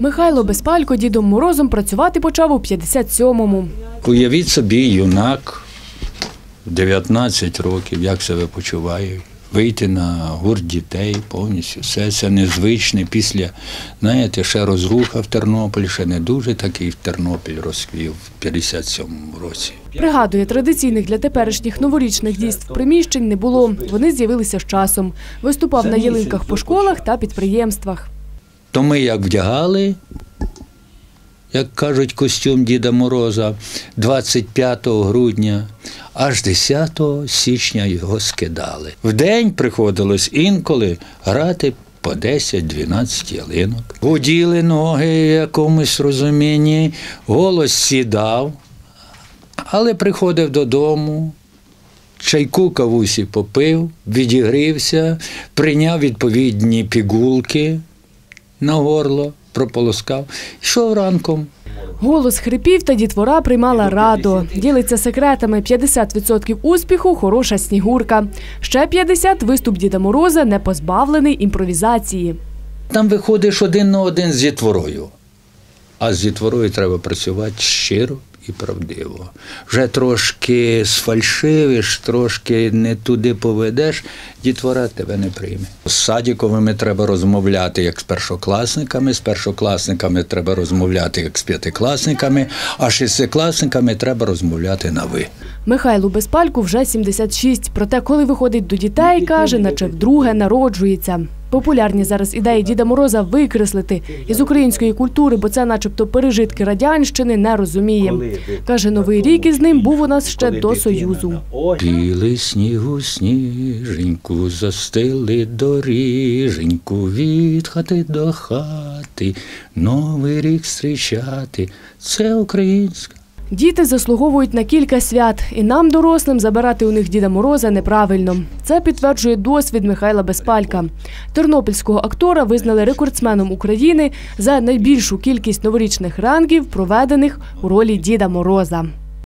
Михайло Безпалько дідом Морозом працювати почав у 57-му. Уявіть собі, юнак в 19 років, як себе почуває. Вийти на гурт дітей повністю. Все це незвичне після, знаєте, ще розруха в Тернополі, ще не дуже такий в Тернопіль розквів в 57-му році. Пригадує, традиційних для теперішніх новорічних дійств приміщень не було. Вони з'явилися з часом. Виступав на ялинках по школах та підприємствах. То ми як вдягали, як кажуть, костюм Діда Мороза 25 грудня, аж 10 січня його скидали. В день приходилось інколи грати по 10-12 ялинок. Гуділи ноги в якомусь розумінні, голос сідав, але приходив додому, чайку кавусі попив, відігрівся, прийняв відповідні пігулки на горло, прополоскав, йшов ранком. Голос хрипів та дітвора приймала радо. Ділиться секретами 50% успіху хороша снігурка. Ще 50% виступ Діда Мороза не позбавлений імпровізації. Там виходиш один на один з дітворою. А з дітворою треба працювати щиро і правдиво. Вже трошки сфальшивиш, трошки не туди поведеш, дітвора тебе не прийме. З садіковими треба розмовляти як з першокласниками, з першокласниками треба розмовляти як з п'ятикласниками, а з шестикласниками треба розмовляти на ви. Михайлу Безпальку вже 76, проте коли виходить до дітей, каже, наче вдруге народжується. Популярні зараз ідеї Діда Мороза викреслити із української культури, бо це начебто пережитки радянщини, не розуміє. Каже, новий рік із ним був у нас ще до Союзу. Білий снігу сніженьку, застили доріженьку, від хати до хати, новий рік зустрічати. Це українська. Діти заслуговують на кілька свят, і нам, дорослим, забирати у них Діда Мороза неправильно. Це підтверджує досвід Михайла Безпалька. Тернопільського актора визнали рекордсменом України за найбільшу кількість новорічних рангів, проведених у ролі Діда Мороза.